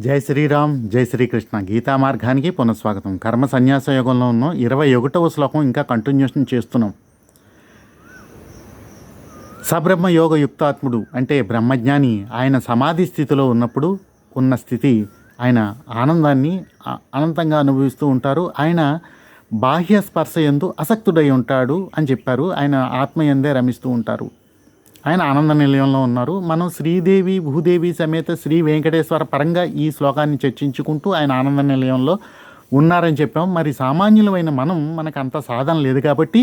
జై శ్రీరామ్ జై శ్రీకృష్ణ. గీతా మార్గానికి పునఃస్వాగతం. కర్మ సన్యాస యోగంలో ఉన్న ఇరవై ఒకటవ శ్లోకం ఇంకా కంటిన్యూషన్ చేస్తున్నాం. సబ్రహ్మ యోగ యుక్తాత్ముడు అంటే బ్రహ్మజ్ఞాని. ఆయన సమాధి స్థితిలో ఉన్నప్పుడు ఉన్న స్థితి ఆయన ఆనందాన్ని అనంతంగా అనుభవిస్తూ ఉంటారు. ఆయన బాహ్య స్పర్శ ఎందు అసక్తుడై ఉంటాడు అని చెప్పారు. ఆయన ఆత్మ ఎందే రమిస్తూ ఉంటారు. ఆయన ఆనంద నిలయంలో ఉన్నారు. మనం శ్రీదేవి భూదేవి సమేత శ్రీ వెంకటేశ్వర పరంగా ఈ శ్లోకాన్ని చర్చించుకుంటూ ఆయన ఆనంద నిలయంలో ఉన్నారని చెప్పాం. మరి సామాన్యులమైన మనం మనకు అంత సాధన లేదు కాబట్టి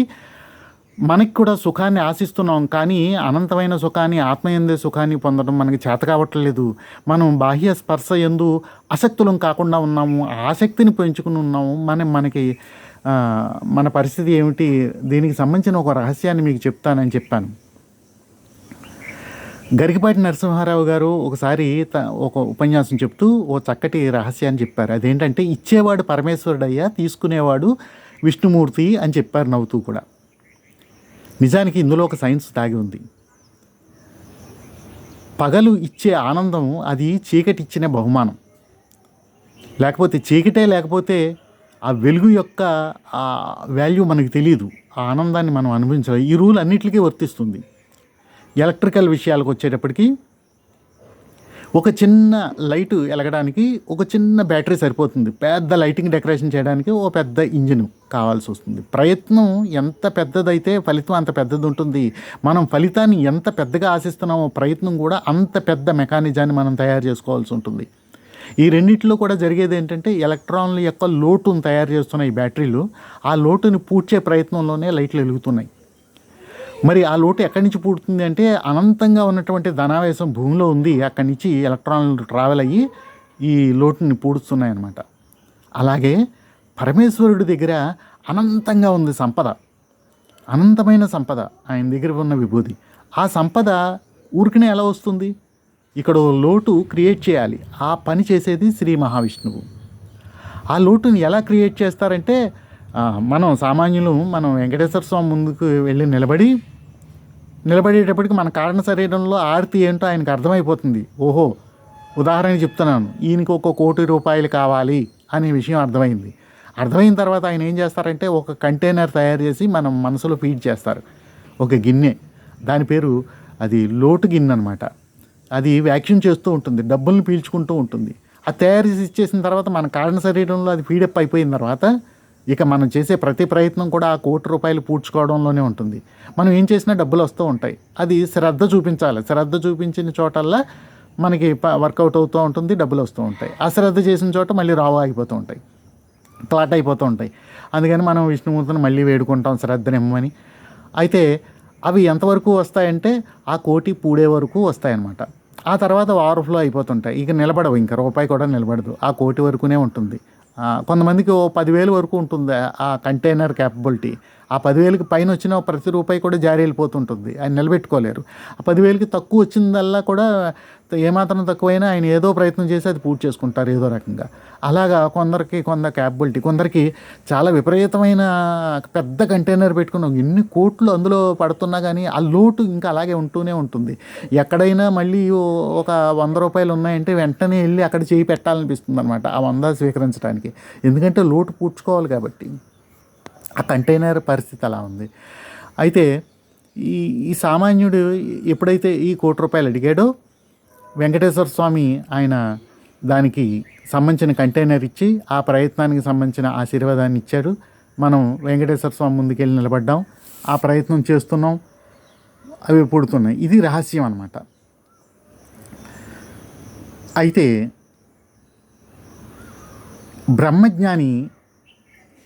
మనకి కూడా సుఖాన్ని ఆశిస్తున్నాం. కానీ అనంతమైన సుఖాన్ని ఆత్మయందే సుఖాన్ని పొందడం మనకి చేత కావట్లేదు. మనం బాహ్య స్పర్శ ఎందు అసక్తులం కాకుండా ఉన్నాము ఆసక్తిని పెంచుకుని ఉన్నాము. మనం మనకి మన పరిస్థితి ఏమిటి? దీనికి సంబంధించిన ఒక రహస్యాన్ని మీకు చెప్తానని చెప్పాను. గరికపాటి నరసింహారావు గారు ఒకసారి త- ఒక ఉపన్యాసం చెప్తూ ఓ చక్కటి రహస్యాన్ని చెప్పారు. అదేంటంటే ఇచ్చేవాడు పరమేశ్వరుడయ్యా తీసుకునేవాడు విష్ణుమూర్తి అని చెప్పారు నవ్వుతూ కూడా. నిజానికి ఇందులో ఒక సైన్స్ దాగి ఉంది. పగలు ఇచ్చే ఆనందం అది చీకటి ఇచ్చిన బహుమానం. లేకపోతే చీకటే లేకపోతే ఆ వెలుగు యొక్క ఆ వాల్యూ మనకు తెలియదు ఆ ఆనందాన్ని మనం అనుభవించాలి. ఈ రూల్ అన్నిటికీ వర్తిస్తుంది. ఎలక్ట్రికల్ విషయాలకు వచ్చేటప్పటికి ఒక చిన్న లైట్ వెలగడానికి ఒక చిన్న బ్యాటరీ సరిపోతుంది. పెద్ద లైటింగ్ డెకరేషన్ చేయడానికి ఓ పెద్ద ఇంజిన్ కావాల్సి వస్తుంది. ప్రయత్నం ఎంత పెద్దదైతే ఫలితం అంత పెద్దది ఉంటుంది. మనం ఫలితాన్ని ఎంత పెద్దగా ఆశిస్తున్నామో ప్రయత్నం కూడా అంత పెద్ద మెకానిజాన్ని మనం తయారు చేసుకోవాల్సి ఉంటుంది. ఈ రెండిట్లో కూడా జరిగేది ఏంటంటే ఎలక్ట్రాన్ల యొక్క లోటును తయారు చేస్తున్న ఈ బ్యాటరీలు ఆ లోటుని పూడ్చే ప్రయత్నంలోనే లైట్లు వెలుగుతున్నాయి. మరి ఆ లోటు ఎక్కడి నుంచి పుడుతుంది అంటే అనంతంగా ఉన్నటువంటి ధనావేశం భూమిలో ఉంది. అక్కడి నుంచి ఎలక్ట్రాన్లు ట్రావెల్ అయ్యి ఈ లోటుని పూడుస్తున్నాయి అన్నమాట అలాగే పరమేశ్వరుడి దగ్గర అనంతంగా ఉంది సంపద. అనంతమైన సంపద. ఆయన దగ్గర ఉన్న విభూతి. ఆ సంపద ఊరికనే ఎలా వస్తుంది? ఇక్కడ లోటు క్రియేట్ చేయాలి. ఆ పని చేసేది శ్రీ మహావిష్ణువు. ఆ లోటుని ఎలా క్రియేట్ చేస్తారంటే మనం సామాన్యులు మనం వెంకటేశ్వర స్వామి ముందుకు వెళ్ళి నిలబడి నిలబడేటప్పటికి మన కారణ శరీరంలో ఆర్తి ఏంటో ఆయనకు అర్థమైపోతుంది. ఓహో ఉదాహరణ చెప్తున్నాను. ఈయనకి ఒక కోటి రూపాయలు కావాలి అనే విషయం అర్థమైంది. అర్థమైన తర్వాత ఆయన ఏం చేస్తారంటే ఒక కంటైనర్ తయారు చేసి మనం మనసులో ఫీడ్ చేస్తారు. ఒక గిన్నె. దాని పేరు అది లోటు గిన్నె అనమాట అది వ్యాక్యూమ్ చేస్తూ ఉంటుంది డబ్బుల్ని పీల్చుకుంటూ ఉంటుంది. అది తయారు చేసి ఇచ్చేసిన తర్వాత మన కారణ శరీరంలో అది ఫీడప్ అయిపోయిన తర్వాత ఇక మనం చేసే ప్రతి ప్రయత్నం కూడా ఆ కోటి రూపాయలు పూడ్చుకోవడంలోనే ఉంటుంది. మనం ఏం చేసినా డబ్బులు వస్తూ ఉంటాయి. అది శ్రద్ధ చూపించాలి. శ్రద్ధ చూపించిన చోటల్లా మనకి ప- వర్కౌట్ అవుతూ ఉంటుంది డబ్బులు వస్తూ ఉంటాయి. అశ్రద్ధ చేసిన చోట మళ్ళీ రావు ఆగిపోతూ ఉంటాయి. క్లాట్ అయిపోతూ ఉంటాయి. అందుకని మనం విష్ణుమూర్తిని మళ్ళీ వేడుకుంటాం శ్రద్ధనిమ్మని. అయితే అవి ఎంతవరకు వస్తాయంటే ఆ కోటి పూడే వరకు వస్తాయన్నమాట. ఆ తర్వాత ఓవర్ఫ్లో అయిపోతుంటాయి. ఇక నిలబడవు. ఇంకా రూపాయి కూడా నిలబడదు. ఆ కోటి వరకునే ఉంటుంది. కొంతమందికి ఓ పదివేలు వరకు ఉంటుంది ఆ కంటైనర్ క్యాపబిలిటీ ఆ పదివేలకి పైన వచ్చిన ప్రతి రూపాయి కూడా జారీ వెళ్ళిపోతుంటుంది ఆయన నిలబెట్టుకోలేరు. ఆ పదివేలకి తక్కువ వచ్చిందల్లా కూడా ఏమాత్రం తక్కువైనా ఆయన ఏదో ప్రయత్నం చేసి అది పూర్తి చేసుకుంటారు ఏదో రకంగా. అలాగా కొందరికి కొంత క్యాపబిలిటీ కొందరికి చాలా విపరీతమైన పెద్ద కంటైనర్ పెట్టుకుని ఎన్ని కోట్లు అందులో పడుతున్నా కానీ ఆ లోటు ఇంకా అలాగే ఉంటూనే ఉంటుంది. ఎక్కడైనా మళ్ళీ ఒక వంద రూపాయలు ఉన్నాయంటే వెంటనే వెళ్ళి అక్కడ చేయి పెట్టాలనిపిస్తుంది అనమాట ఆ వంద స్వీకరించడానికి ఎందుకంటే లోటు పూడ్చుకోవాలి కాబట్టి. ఆ కంటైనర్ పరిస్థితి అలా ఉంది. అయితే ఈ ఈ సామాన్యుడు ఎప్పుడైతే ఈ కోటి రూపాయలు అడిగాడో వెంకటేశ్వర స్వామి ఆయన దానికి సంబంధించిన కంటైనర్ ఇచ్చి ఆ ప్రయత్నానికి సంబంధించిన ఆశీర్వాదాన్ని ఇచ్చాడు. మనం వెంకటేశ్వర స్వామి ముందుకెళ్ళి నిలబడ్డాం. ఆ ప్రయత్నం చేస్తున్నాం. అవి పుడుతున్నాయి. ఇది రహస్యం అనమాట అయితే బ్రహ్మజ్ఞాని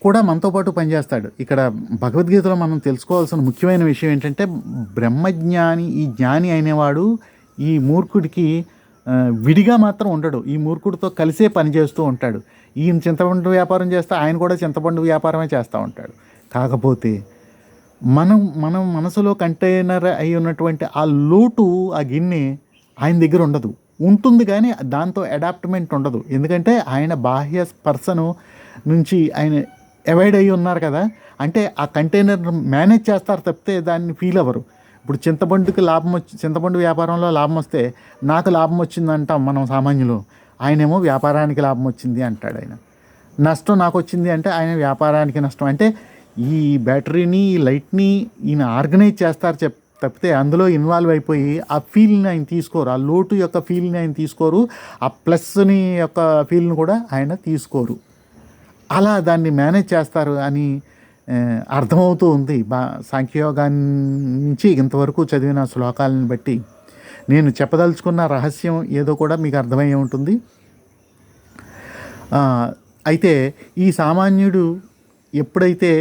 కూడా మనతో పాటు పనిచేస్తాడు. ఇక్కడ భగవద్గీతలో మనం తెలుసుకోవాల్సిన ముఖ్యమైన విషయం ఏంటంటే బ్రహ్మజ్ఞాని ఈ జ్ఞాని అయినవాడు ఈ మూర్ఖుడికి విడిగా మాత్రం ఉండడు. ఈ మూర్ఖుడితో కలిసే పని చేస్తూ ఉంటాడు. ఈయన చింతపండు వ్యాపారం చేస్తే ఆయన కూడా చింతపండు వ్యాపారమే చేస్తూ ఉంటాడు. కాకపోతే మనం మనం మనసులో కంటైనర్ అయి ఉన్నటువంటి ఆ లోటు ఆ గిన్నె ఆయన దగ్గర ఉండదు. ఉంటుంది కానీ దాంతో అడాప్ట్మెంట్ ఉండదు. ఎందుకంటే ఆయన బాహ్య స్పర్శను నుంచి ఆయన అవాయిడ్ అయ్యి ఉన్నారు కదా. అంటే ఆ కంటైనర్ మేనేజ్ చేస్తారు తప్పితే దాన్ని ఫీల్ అవ్వరు. ఇప్పుడు చింతపండుకి లాభం వచ్చి చింతపండు వ్యాపారంలో లాభం వస్తే నాకు లాభం వచ్చిందంటాం మనం సామాన్యులు. ఆయనేమో వ్యాపారానికి లాభం వచ్చింది అంటాడు ఆయన. నష్టం నాకు వచ్చింది అంటే ఆయన వ్యాపారానికి నష్టం. అంటే ఈ బ్యాటరీని ఈ లైట్ని ఈయన ఆర్గనైజ్ చేస్తారు చెప్ తప్పితే అందులో ఇన్వాల్వ్ అయిపోయి ఆ ఫీల్ని ఆయన తీసుకోరు. ఆ లోటు యొక్క ఫీల్ని ఆయన తీసుకోరు. ఆ ప్లస్ని యొక్క ఫీల్ని కూడా ఆయన తీసుకోరు. అలా దాన్ని మేనేజ్ చేస్తారు అని అర్థమవుతూ ఉంది. బా సాంఖ్యయోగాన్ని నుంచి ఇంతవరకు చదివిన శ్లోకాలను బట్టి నేను చెప్పదలుచుకున్న రహస్యం ఏదో కూడా మీకు అర్థమయ్యే ఉంటుంది. అయితే ఈ సామాన్యుడు ఎప్పుడైతే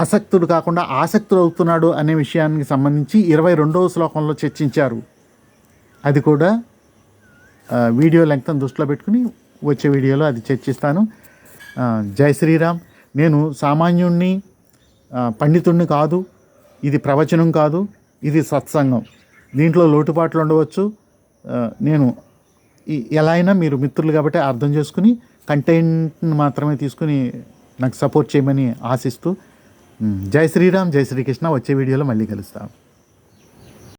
ఆసక్తుడు కాకుండా ఆసక్తుడు అవుతున్నాడు అనే విషయానికి సంబంధించి ఇరవై రెండవ శ్లోకంలో చర్చించారు. అది కూడా వీడియో లెంగ్త్ దృష్టిలో పెట్టుకుని వచ్చే వీడియోలో అది చర్చిస్తాను. జై శ్రీరామ్. నేను సామాన్యుణ్ణి పండితుణ్ణి కాదు ఇది ప్రవచనం కాదు ఇది సత్సంగం. దీంట్లో లోటుపాట్లు ఉండవచ్చు. నేను ఎలా అయినా మీరు మిత్రులు కాబట్టి అర్థం చేసుకుని కంటెంట్ని మాత్రమే తీసుకుని నాకు సపోర్ట్ చేయమని ఆశిస్తూ జై శ్రీరామ్ జై శ్రీకృష్ణ. వచ్చే వీడియోలో మళ్ళీ కలుస్తాను